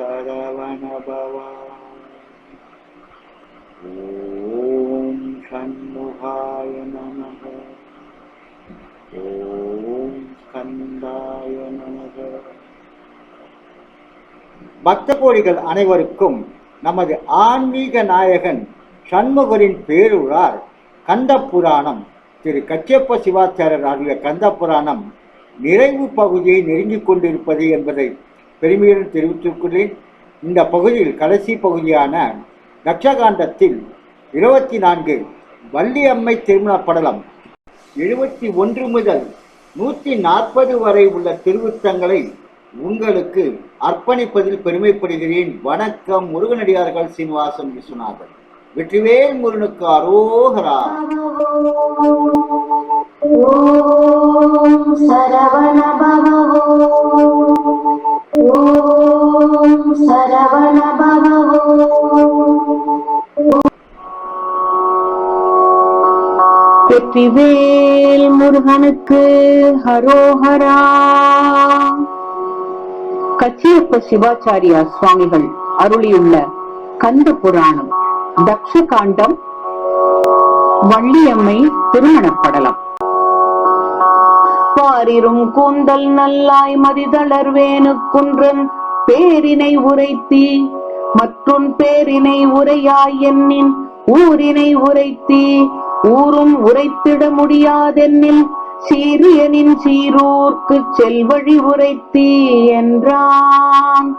சரவணபவ ஓம் சண்முகாய நமக ஓம் ஸ்கந்தாய நமக பக்த கோடிகள் அனைவருக்கும் நமது ஆன்மீக நாயகன் சண்முகரின் பேருளார் கந்த புராணம் திரு கச்சியப்ப சிவாச்சாரியர் ஆகிய கந்த புராணம் நிறைவு பகுதியை நெருங்கிக் கொண்டிருப்பது என்பதை பெருமையுடன் தெரிவித்துக்கொள்ளேன் இந்த பகுதியில் கடைசி பகுதியான தக்ஷகாண்டத்தில் இருபத்தி நான்கு வள்ளியம்மை திருமண படலம் எழுபத்தி ஒன்று முதல் நூற்றி நாற்பது வரை உள்ள திருவுத்தங்களை உங்களுக்கு அர்ப்பணிப்பதில் பெருமைப்படுகிறேன். வணக்கம் முருகனடியார்கள் சீனிவாசன் விஸ்வநாதன் வெற்றிவேல் முருகனுக்கு அரோகரா. சரவண வெற்றிவேல் முருகனுக்கு ஹரோஹரா. கச்சியப்ப சிவாச்சாரியா சுவாமிகள் அருளியுள்ள கந்த புராணம் தக்ஷ காண்டம் வள்ளியம்மை திருமணப்படலாம் பாரிரும் கூந்தல் நல்லாய் மதிதளர்வேனு குன்றன் பேரினை உரைத்தி மற்றும் பேரினை உரையாய் என்னின் ஊரினை உரைத்தி ஊரும் உரைத்திட முடியாதென்னில் சீரியனின் சீரூர்க்கு செல்வழி உரைத்தி என்றான்.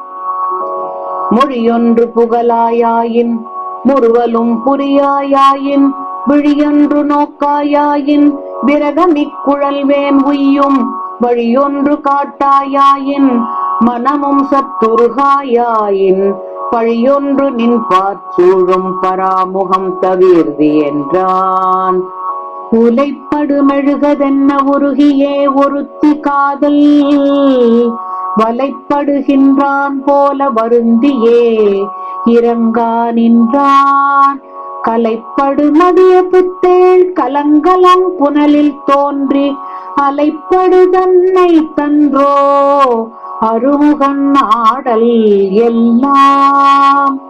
மொழியொன்று புகழாயாயின் முறுவலும் புரியாயாயின் விழியொன்று நோக்காயாயின் விரதமிக்குழல்வேன் உய்யும் வழியொன்று காட்டாயாயின் மனமும் சத்துருகாயாயின் பழியொன்று நின் பார்ச்சூழும் பராமுகம் தவிர்தி என்றான். உலைப்படுமெழுகதென்ன உருகியே ஒருத்தி காதல். வலைப்படுகின்றான் போல வருந்தியே இறங்கா நின்றான். கலைப்படு மதிய புத்தேள் கலங்கலம் புனலில் தோன்றி அலைப்படு தன்னை தன்றோ அருமுகன் ஆடல் எல்லாம்.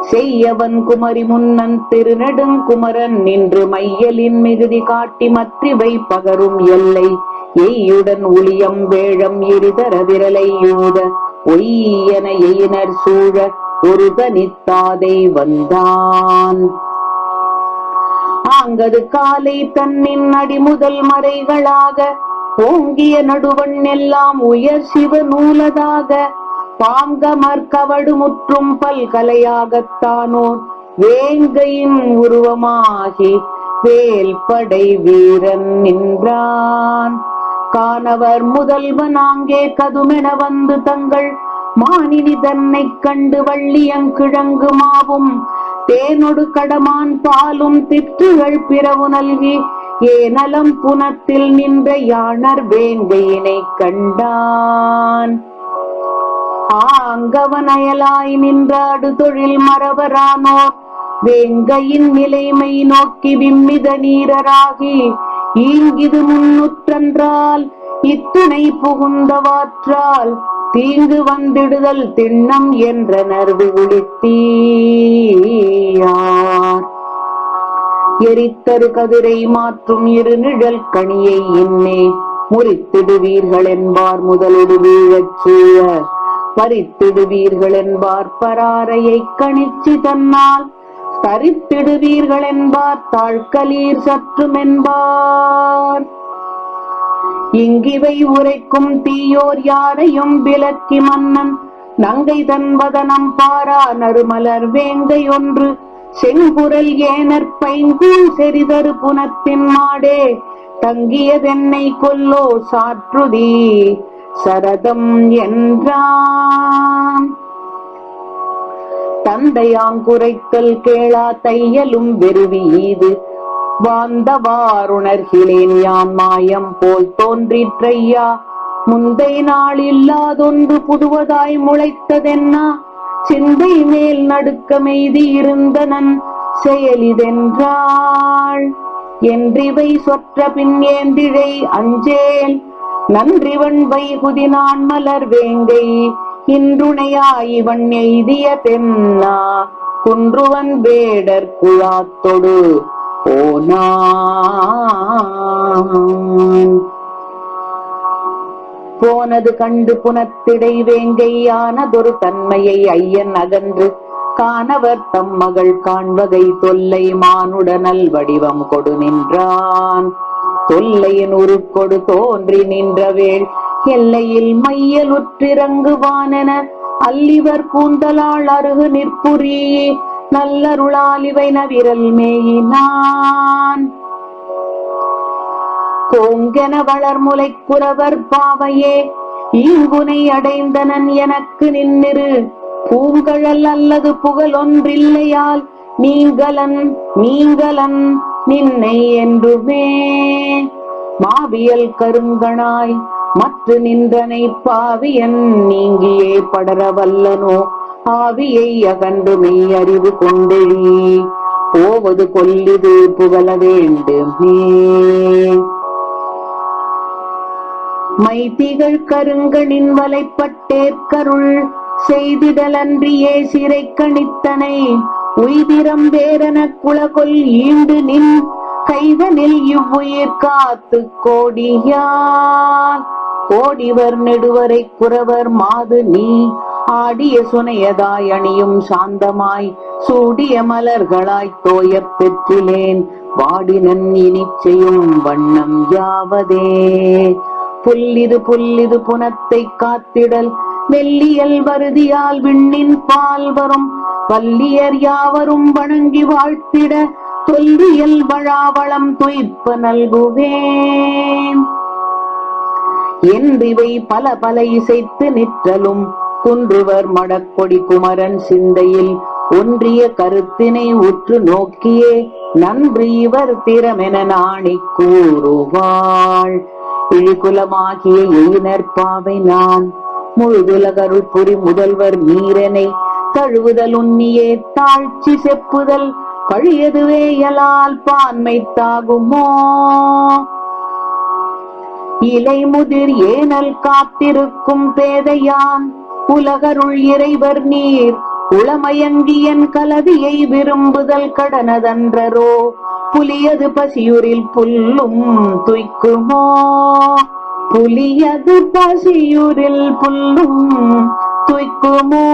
செய்யவன் குமரி முன்னன் திருநெடுங்குமரன் நின்று மையலின் மிகுதி காட்டி மற்றிவை பகரும் எல்லை. எய்யுடன் உளியம் வேழம் எரிதர விரலை யூத. ஒய்யன எயினர் சூழ ஒரு தனித்தாதை வந்தான். ஆங்கது காலை தன்னின் அடிமுதல் மறைகளாக ஓங்கிய நடுவண் எல்லாம் உயர் சிவ நூலதாக பாங்க கவடு முற்றும் பல்கலையாகத்தானோ? வேங்கையின் உருவமாகி வேல் படை வீரன் நின்றான். காணவர் முதல்வன் அங்கே கதுமென வந்து தங்கள் மானினி தன்னை கண்டு வள்ளியங்கிழங்கு மாவும் தேனொடு கடமான் பாலும் திற்றுகள் பிறவு நல்கி ஏனலம் புனத்தில் நின்ற யாணர் வேங்கையினை கண்டான். ஆங்கவன் அயலாய் நின்றாடு தொழில் மரபரானோர் வேங்கையின் நிலைமை நோக்கி விம்மித நீரராகி ஈங்கிது முன்னுற்றென்றால் இத்துணை புகுந்தவாற்றால் தீங்கு வந்திடுதல் திண்ணம் என்ற நர்வு உளித்தீயார். எரித்தரு கதிரை மாற்றும் இரு நிழல் கனியை இன்னே. முறித்திடுவீர்கள் என்பார் முதலொடு வீழச் சூழ. பறித்திடுவீர்கள் என்பார் பராரையை கணிச்சி தன்னால். தரித்திடுவீர்கள் என்பார் தாழ்கலீர் சற்றும் என்பார் இங்கிவை உரைக்கும் தீயோர் யாரையும் விலக்கி மன்னன். நங்கை தன்பதனம் பாரா நறுமலர் வேங்கை ஒன்று. செங்குரல் ஏனர் பைங்கூழ் செறிதரு புனத்தின் மாடே தங்கியதென்னை கொல்லோ சாற்றுதி சரதம் என்றான் தந்தையாங் குறைத்தல் கேளா தையலும் வெறுவி இது வாந்தவாருணர்கிலேன் யான் மாயம் போல் தோன்றிற்றையா முந்தை நாள் இல்லாதொன்று புதுவதாய் முளைத்ததென்னா சிந்தை மேல் நடுக்கமெய்தி இருந்தனன் செயலிதென்றாள். என்றிவை சொற்ற பின் ஏந்திழை அஞ்சேல். நன்றிவன் வைகுதி நான் மலர் வேங்கை. இன்றுணையாய் இவன் எய்திய தென்னா. குன்றுவன் வேடர் குழாத்தொடு போனான். போனது கண்டு புனத்திடை வேங்கையானதொரு தன்மையை ஐயன் அகன்று காணவர் தம் மகள் காண்பகை தொல்லை மானுடனல் வடிவம் கொடு நின்றான். தொல்லையின் உருக்கொடு தோன்றி நின்றவேள் எல்லையில் மையலுற்றிறங்குவானென அல்லிவர் கூந்தலாள் அருகு நிற்புரி நல்லருளாலிவை நவிரல் மேயினான். கோங்கென வளர்முலை குறவர் பாவையே. ஈங்குனை அடைந்தனன் எனக்கு நின்னிரு. பூங்கழல் அல்லது புகழ் ஒன்றில்லையால் நீங்களன் நீங்களன் நின்னை என்றுமே. மாவியல் கருங்கனாய் மற்ற நின்றனை பாவியன் நீங்கியே படர வல்லனோ ஆவியை அகன்று மெய் அறிவு கொண்டெழி. போவது கொல்லிது புகழ வேண்டுமே. மைத்திகள் கருங்கனின் வலைப்பட்டேற்கருள் செய்திடலன்றியே சிறை கணித்தனை. உய்திரம் வேரன குலகொல் ஈண்டு நின் கைதனில் இவ்வுயிர் காத்து கோடியான். கோடிவர் நெடுவரை குறவர் மாது நீ. ஆடிய சுனையதாய் அணியும் சாந்தமாய் சூடிய மலர்களாய் தோயப் பெற்றிலேன். வாடினன் இனிச் வண்ணம் யாவதே. புல்லிது புல்லிது புனத்தை காத்திடல். மெல்லியல் வருதியால் விண்ணின் பால் வரும். வல்லியர் யாவரும் வணங்கி வாழ்த்திட. தொல்வியல் வழாவளம் துய்ப்ப நல்குவேன். என்றிவை பல பல இசைத்து நிற்றலும். குன்றுவர் மடக்கொடி குமரன் சிந்தையில். ஒன்றிய கருத்தினை உற்று நோக்கியே. நன்றி இவர் திறமென நாணி கூறுவாள். இழிகுலமாகிய எயினர் பாவை நான் முழுதுலகருள் புரி முதல்வர் நீரனை தழுவுதல் உன்னியே தாழ்ச்சி செப்புதல். பழியதுவே எலால் பான்மை தாகுமோ? இலை முதிர் ஏனல் காத்திருக்கும் பேதையான். உலகருள் இறைவர் நீர் உளமயங்கியன் கலவியை விரும்புதல் கடனதன்றரோ? புலியது பசியூரில் புல்லும் துய்க்குமோ? புலியது பசியூரில் புல்லும் துய்க்குமோ?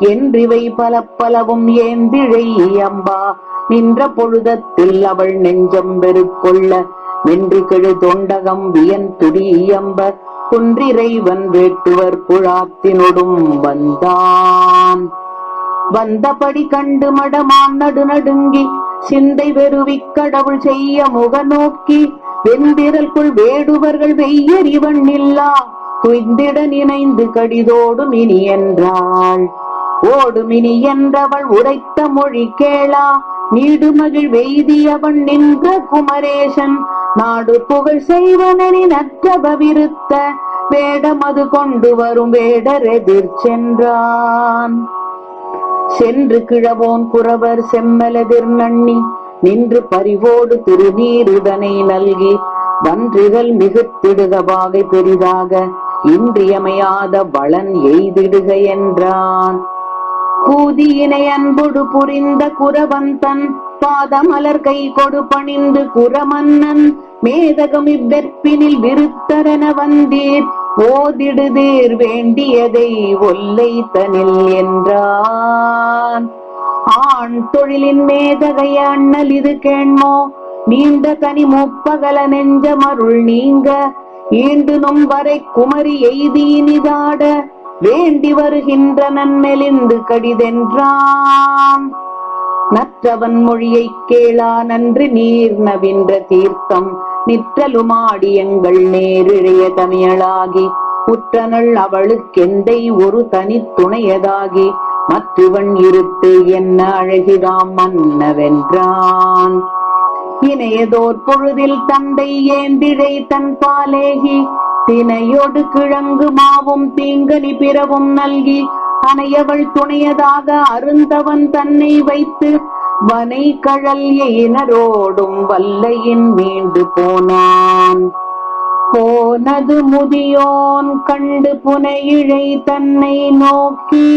என்றிவை பல பலவும் ஏந்திழை அம்பா நின்ற பொழுதத்தில் அவள் நெஞ்சம் வெறுக்கொள்ள வென்று கெழு தொண்டகம் வியன் துடியம்ப குன்றிறைவன் வேட்டுவர் குழாத்தினொடும் வந்தான். வந்தபடி கண்டு மடமான் நடு நடுங்கி சிந்தை வெறுவிக் கடவுள் செய்ய முக நோக்கி வெந்திரல்குள் வேடுவர்கள் வெய்யறிவன் இல்லா துய்ந்திட நினைந்து கடிதோடும் இனி என்றாள். ஓடுமினி என்றவள் உரைத்த மொழி கேளா நீடு மகிழ் வெய்தியவன் நின்ற குமரேசன் நாடு புகழ் செய்வனி நற்றபவிருத்த வேடமது கொண்டு வரும் வேடர் எதிர் சென்றான். சென்று கிழவோன் குறவர் செம்மலதிர் நண்ணி நின்று பரிவோடு திருநீருடனை நல்கி வன்றிகள் மிகுத்திடுக வாகை பெரிதாக இன்றியமையாத வளன் எய்திடுக என்றான். கூதியினை அன்பொடு புரிந்த குரவன் தன் பாதமலர் கை கொடு பணிந்து குரமன்னன் மேதகம் இவ்வெற்பினில் விருத்தரன வந்தீர். ஓதிடுதீர் வேண்டியதை ஒல்லை தனில் என்றான். ஆண் தொழிலின் மேதகை அண்ணல் இது கேண்மோ? நீண்ட தனி முப்பகல நெஞ்சமருள் நீங்க? ஈண்டு நும் வரை குமரி எய்தியினிதாட வேண்டி வருகின்ற நன்மெலிந்து கடிதென்றான். நற்றவன் மொழியைக் கேளா நன்று நீர் நவின்ற தீர்த்தம். நிற்றலுமாடியங்கள் நேரிழைய தமிழாகி உற்றனள் அவளுக்கெந்தை ஒரு தனி துணையதாகி மற்றவன் இருத்து என்ன அழகிதாம் மன்னவென்றான். இணையதோர் பொழுதில் தந்தை ஏந்திழை தன் பாலேகி தினையொடு கிழங்கு மாவும் தீங்கனி பிறவும் நல்கி அணையவள் துணையதாக அருந்தவன் தன்னை வைத்து வனை கழல் எயினரோடும் வல்லையின் மீண்டு போனான். போனது முதியோன் கண்டு புனையிழை தன்னை நோக்கி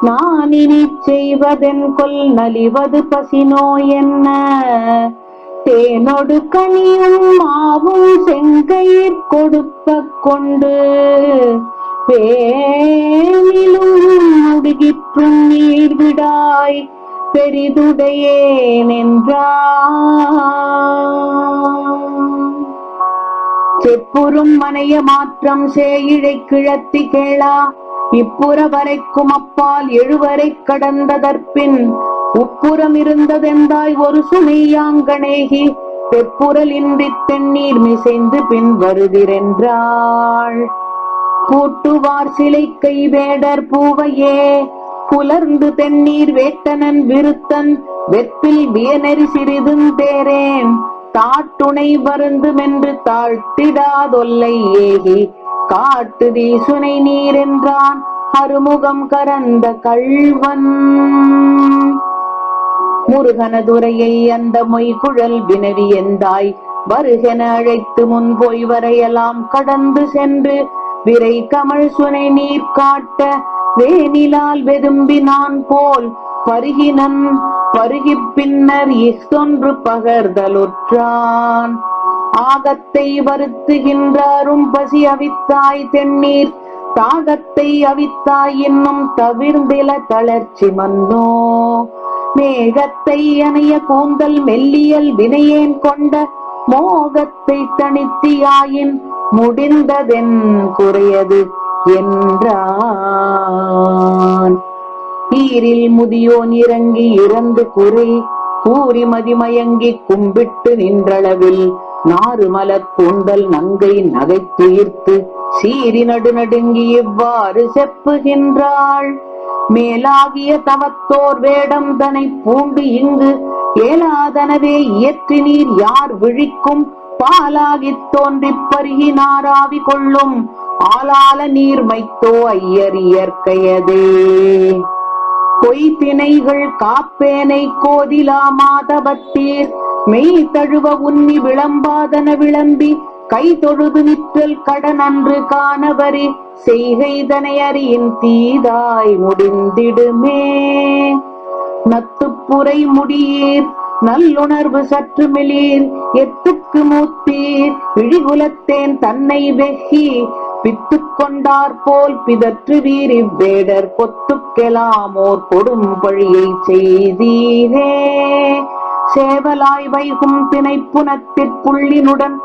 நான் இனி செய்வதென் கொல் நலிவது பசினோ என்ன? தேனொடு கனியும் மாவும் செங்கயிற் கொடுப்ப கொண்டு பேனிலும் முடுகிற்றும் நீர் விடாய் பெரிதுடையேன் செப்புறும் மனைய மாற்றம் சேயிழை கிழத்தி கேளா. இப்புற வரைக்கும் அப்பால் எழுவரை கடந்ததற்பின் உப்புறம் இருந்ததெந்தாய் ஒரு சுமையாங்கனேகி தெப்புரல் இன்றி தென்னீர் மிசைந்து பின் வருதிரென்றாள் பூட்டுவார் சிலை கைவேடர் பூவையே. புலர்ந்து தென்னீர் வேட்டனன் விருத்தன் வெப்பில் வியநெறி சிறிதும் தேரேன் தாட்டுணை வருந்துமென்று தாழ்த்திடாதொல்லை ஏகி. காட்டு தீசுனை நீர் என்றான் அருமுகம் கரந்த கள்வன். முருகனதுரையை அந்த மொய்குழல் வினவி எந்தாய்? வருகென அழைத்து முன் போய் வரையலாம். கடந்து சென்று விரை கமழ் சுனை நீர் காட்ட வேனிலால் வெதும்பினான் போல் பருகினன். பருகிப் பின்னர் இஃதொன்று பகர்தலுற்றான். ஆகத்தை வருத்துகின்றாரும் பசி அவித்தாய் தென்னீர் தாகத்தை அவித்தாய் என்னும் தவிர்ந்தில தளர்ச்சி மன்னோ. மேகத்தை அணைய கூந்தல் மெல்லியல் வினையேன் கொண்ட மோகத்தை தனித்தியாயின் முடிந்ததென் குறையது. என்றான். தீரில் முதியோன் இறங்கி இறந்து குறை கூறி மதிமயங்கி கும்பிட்டு நின்றளவில் நாறு கூந்தல் நங்கை நகைத்துயிர்த்து சீறி நடுநடுங்கி இவ்வாறு செப்புகின்றாள். மேலாகிய தவத்தோர் வேடம் தனை பூண்டு இங்கு ஏலாதனவே இயற்றி நீர் யார் விழிக்கும் பாலாகித் தோன்றிப் பருகினாராவி கொள்ளும். ஆளால நீர் வைத்தோ ஐயர் இயற்கையதே. பொய் திணைகள் காப்பேனை கோதிலா மாதவத்தீர். மெய் தழுவ உன்னி விளம்பாதன விளம்பி கை தொழுது நிற்றல் கடன் அன்று காணவரி. செய்கைதனை அறியின் தீதாய் முடிந்திடுமே. நத்துப்புரை முடியீர் நல்லுணர்வு சற்று மெலீர். எத்துக்கு மூத்தீர் இழிகுலத்தேன் தன்னை வெகி பித்துக் கொண்டார் போல் பிதற்று வீர் இவ்வேடர் பொத்துக்கெலாமோர் கொடும் பழியை செய்தீரே. சேவலாய் வைகும் திணைப்புனத்திற்புள்ளினுடன்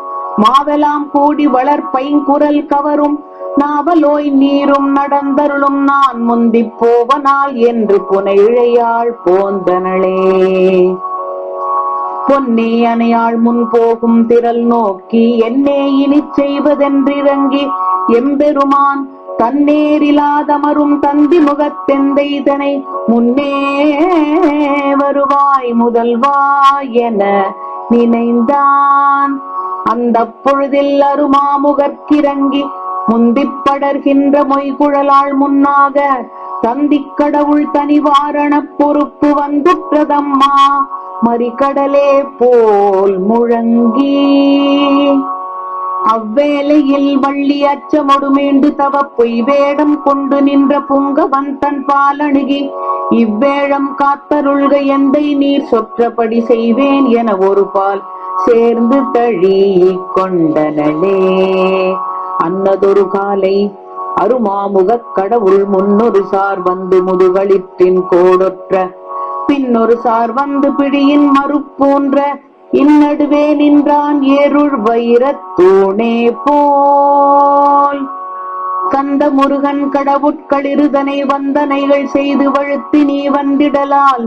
மாவெலாம் கூடி வளர் பைங்குரல் கவரும் நாவலோய் நீரும் நடந்தருளும் நான் முந்திப் போவனால் என்று புனையிழையாள் போந்தனளே. பொன்னே அணையாள் முன் போகும் திரள் நோக்கி என்னே இனி செய்வதென்றிறங்கி எம்பெருமான் தன்னேரிலாதமரும் தந்தி முகத்தெந்தைதனை முன்னே வருவாய் முதல்வாய் என நினைந்தான். அந்த பொழுதில் அருமாமுகற்கிறங்கி முந்திப் படர்கின்ற மொய்குழலாள் முன்னாக தந்திக் கடவுள் தனிவாரண பொறுப்பு வந்துற்றதம்மா மறிக்கடலே போல் முழங்கி அவ்வேளையில் வள்ளி அச்சமொடு மீண்டு தவ பொய் வேடம் கொண்டு நின்ற புங்கவன் தன் பாலணுகி இவ்வேழம் காத்தருள்க எந்தை நீர் சொற்றபடி செய்வேன் என ஒரு பால் சேர்ந்து தழி கொண்டனே அன்னதொரு காலை அருமாமுகக் கடவுள் முன்னொரு சார் வந்து முதுகளிற்றின் கோடொற்ற பின்னொரு சார் வந்து பிடியின் மறுப்போன்ற இந்நடுவே நின்றான் ஏருள் வைரத் தூணே போல். கந்த முருகன் கடவுட்களிருதனை வந்தனைகள் செய்து வழுத்தி நீ வந்திடலால்.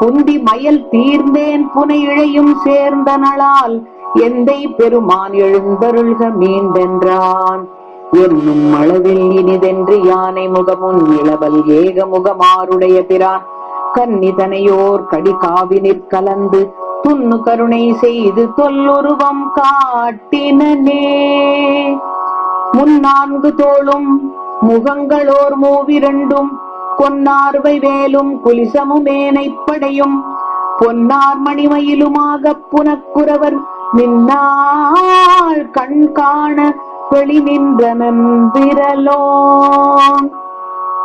புந்தி மயல் தீர்ந்தேன் புனை இழையும் சேர்ந்த நளால் எந்தை பெருமான் எழுந்தருள்க மீண்டென்றான். என்னும் அளவில் இனிதென்று யானை முகமுன் இளவல் ஏக முகமாருடைய பிரான் கன்னிதனையோர் கடி காவினிற் கலந்து துண்ணு கருணை செய்து தொல்லுருவம் காட்டினே முன்னான்கு தோளும் முகங்களோர் மூவிரண்டும் பொன்னார்வை வேலும் குலிசமுமேனை படையும் பொன்னார் மணிமயிலுமாக புனக்குறவர் நின்னாள் கண் காண வெளி நின்றனன் விரலோ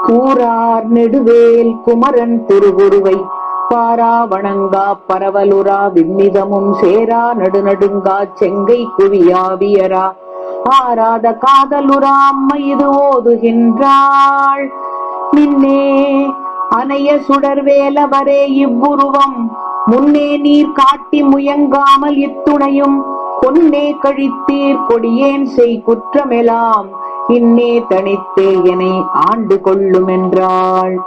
ஊரார் நெடுவேல் குமரன் திருவுருவை. பாரா வணங்கா பரவலுரா விண்ணிதமும் சேரா நடுநடுங்கா செங்கை குவியாவியரா. ஆராத காதலுரா அம்மை இது ஓதுகின்றாள். நின்னே அனைய சுடர்வேலவரே இவ்வுருவம். முன்னே நீர் காட்டி முயங்காமல் இத்துணையும். பொன்னே கழித்தீர் கொடியேன் செய் குற்றமெலாம். இன்னே தனித்தே எனை ஆண்டு கொள்ளும் என்றாள்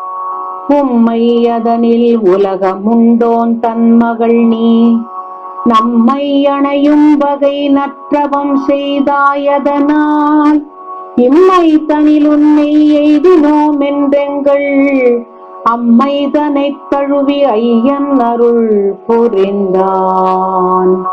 உம்மை அதனில் உலகமுண்டோன் தன் மகள் நீ. நம்மை அணையும் வகை நற்றவம் செய்தாயதனால் இம்மை தனில் உன்னை எய்தினோம் என்றெங்கள் அம்மை தனை தழுவி ஐயன் அருள் புரிந்தான்.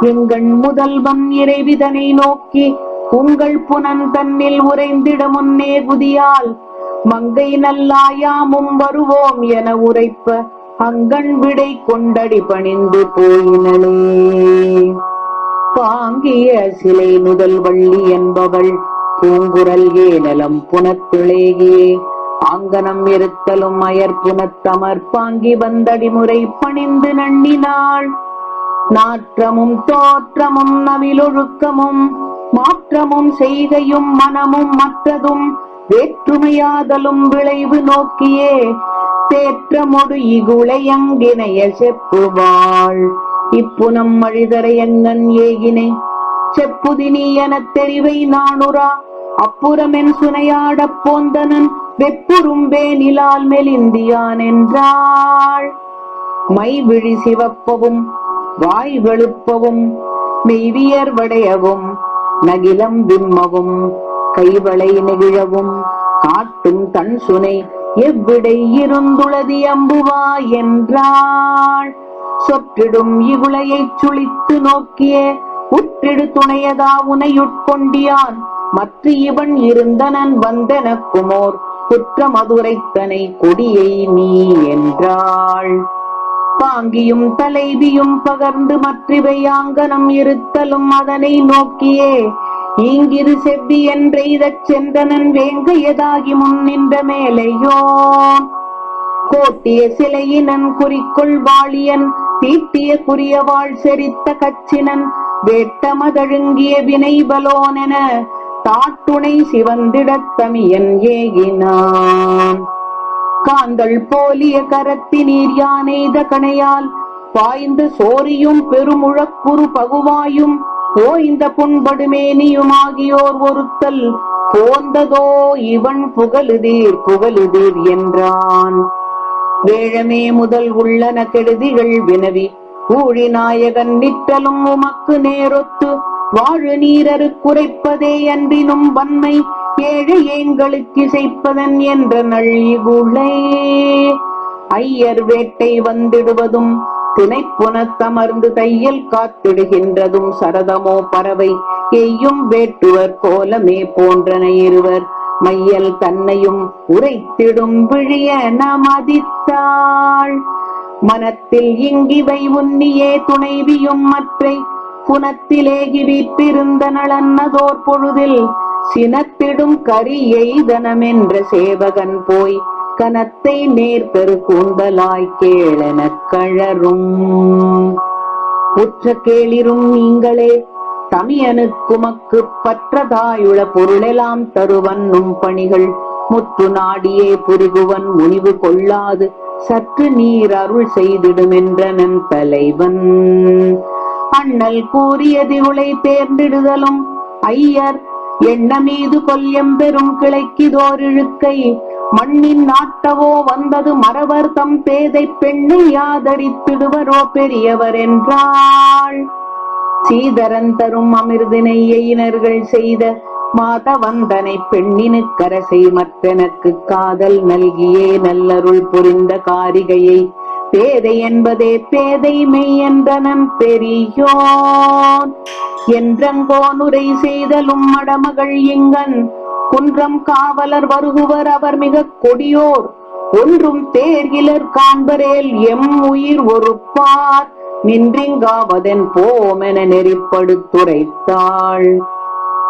எங்கள் முதல்வன் இறைவிதனை நோக்கி உங்கள் புனன் தன்னில் உறைந்திட முன்னே புதியால் மங்கை நல்லாயாமும் வருவோம் என உரைப்ப அங்கண் விடை கொண்டடி பணிந்து போயினளே. பாங்கிய சிலை முதல் வள்ளி என்பவள் பூங்குரல் ஏனலம் புனத்துளேகியே ஆங்கனம் இருத்தலும் அயர் புனத்தமர் பாங்கி வந்தடி முறை பணிந்து நண்ணினாள். நாற்றமும் தோற்றமும் நவிலொழுக்கமும் மாற்றமும் செய்கையும் மனமும் மற்றதும் வேற்றுமையாதலும் விளைவு நோக்கியே தேற்றமொடு இகுளையங்கினைய செப்புவாள். இப்புனம் அழிதரை எங்கன் ஏகினை செப்புதினி எனத் தெரிவை நானுரா அப்புறமென் சுனையாடப் போந்தனன் வெப்புறும்பே நிலால் மெலிந்தியான் என்றாள். மைவிழி சிவப்பவும் வாய் வெளுப்பவும் மெய்வியர் வடையவும் நகிலம் விம்மவும் கைவளை நெகிழவும் காட்டும் தன் சுனை எவ்விடை இருந்துளதி அம்புவா என்றாள். சொற்றிடும் இகுளையைச் சுளித்து நோக்கிய உற்றிடு துணையதா உனையுட்கொண்டியான் மற்ற இவன் இருந்தனன் வந்தன குமோர் குற்ற மதுரைத்தனை கொடியை நீ என்றாள். பாங்கியும் தலைவியும் பகர்ந்து மற்றிவை ஆங்கனம் இருத்தலும் அதனை நோக்கியே. இங்கிரு செவ்வி என்றெய்தச் சென்றனன் வேங்கையதாகி முன் நின்ற மேலையோ. கோட்டிய சிலையினன் குறிக்குள் வாழியன் தீட்டிய குறியவாள் செரித்த கச்சினன் வேட்டமதழுங்கிய வினை பலோனென தாட்டுணை சிவந்திடத் தமியன் ஏகினான். காந்தள் போலிய கரத்தினீர் யானைத கணையால் பாய்ந்து சோரியும் பெருமுழக்குறு பகுவாயும் ஓய்ந்த புண்படுமேனியுமாகியோர் ஒருத்தல் போந்ததோ இவன் புகழுதீர் புகழுதீர் என்றான். வேழமே முதல் உள்ளன கெடுதிகள் வினவி ஊழி நாயகன் நிற்றலும் உமக்கு நேரொத்து வாழு நீரரு குறைப்பதே அன்றினும் வன்மை ஏழை எங்களுக்கு இசைப்பதன் என்ற நள்ளிகுளை ஐயர் வேட்டை வந்திடுவதும் திணைப்புனத்தமர்ந்து தையல் காத்திடுகின்றதும் சரதமோ பறவை எய்யும் வேட்டுவர் கோலமே போன்றன இருவர். மையல் தன்னையும் உரைத்திடும் விழிய நமதித்தாள். மனத்தில் இங்கிவை உன்னியே துணைவியும் மற்றை புனத்திலேகி வீற்றிருந்த நளன்னதோர் பொழுதில் சினத்திடும் கரி எய்தனமென்ற சேவகன் போய் கனத்தை நேர்கரு கூந்தலாய் கேளெனக் கழறும். உற்ற கேளிரும் நீங்களே தமியனுக்குமக்கு பற்றதாயுள பொருளெல்லாம் தருவன்னும் பணிகள். முத்து நாடியே புரிகுவன் முனிவு கொள்ளாது சற்று நீர் அருள் செய்திடுமென்றனன் தலைவன். அண்ணல் கூறியது உளை தேர்ந்திடுதலும் ஐயர் எண்ண மீது கொல்யம் பெரும் கிளைக்கிதோருக்கை மண்ணின் நாட்டவோ வந்தது மறவர் தம் பேதை பெண்ணை யாதரித்திடுவரோ பெரியவர் என்றாள். சீதரன் தரும் அமிர்தினை எயினர்கள் செய்த மாதவந்தனை பெண்ணினுக்கரசை மற்றெனக்கு காதல் நல்கியே நல்லருள் புரிந்த காரிகையை பேதை என்பதே பேதை என்றனன் பெரியோன். என்றங்கோனுரை செய்தலும் மடமகள் இங்கன். குன்றம் காவலர் வருகுவர் அவர் மிக கொடியோர். ஒன்றும் தேர்கிலர் காண்பரேல் எம் உயிர் ஒருப்பார். நின்றிங்காவதென் போமென நெறிப்படுத்துரைத்தாள்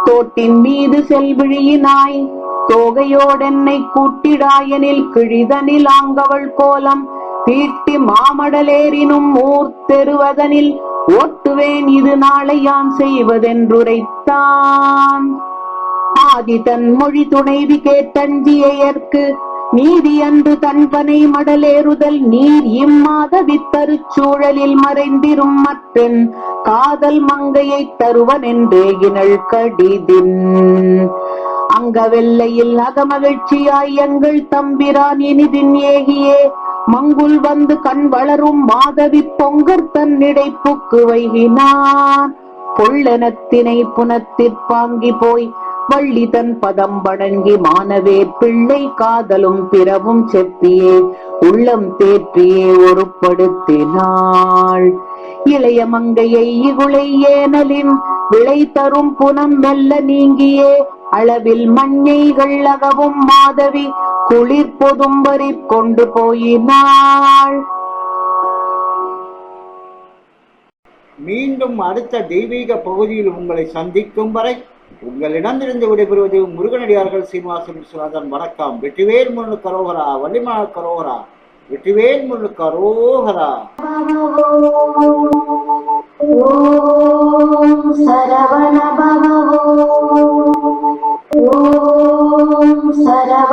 தோட்டின் மீது செல்விழியினாய் தோகையோடென்னை கூட்டிடாயனில் கிழிதனில் ஆங்கவள் கோலம். தீட்டி மாமடலேறினும் ஊர் தெருவதனில் ஓட்டுவேன் இது நாளை யான் செய்வதென்றுரைத்தான். ஆதி தன் மொழி துணைவி கேட்டஞ்சியற்கு நீதி அன்று தன்பனை மடலேறுதல் நீர் இம்மாத வித்தருச்சூழலில் மறைந்திரும் மற்றென் காதல் மங்கையை தருவன் என்றே இனள் கடிதின். அங்க வெள்ளையில் அகமகிழ்ச்சியாய் எங்கள் தம்பிரான் இனிதின் ஏகியே மங்குல் வந்து கண் வளரும் மாதவி பொங்கற் தன்னிடை புக்கு வைகினான். பொள்ளனத்தினை புனத்திற்பாங்கி போய் வள்ளி தன் பதம் வணங்கி மானவே பிள்ளை காதலும் பிறவும் செப்பியே உள்ளம் தேற்றியே ஒருப்படுத்தினாள். இளைய மங்கையை இகுளை ஏனலின் விளை தரும் புனம் மெல்ல நீங்கியே அளவில் மஞ்சைகள் அகவும் மாதவி குளிர் பொதும்பறி கொண்டு போயினாள். மீண்டும் அடுத்த தெய்வீக பகுதியில் உங்களை சந்திக்கும் வரை உங்களிடமிருந்து விடைபெறுவது முருகனடியார்கள் சீனிவாசன் விஸ்வநாதன். வணக்கம். வெற்றிவேல் முன்னு கரோகரா வள்ளிமா கரோகரா வெற்றிவேல் முன்னு கரோகரா. சரவண பவ சரவண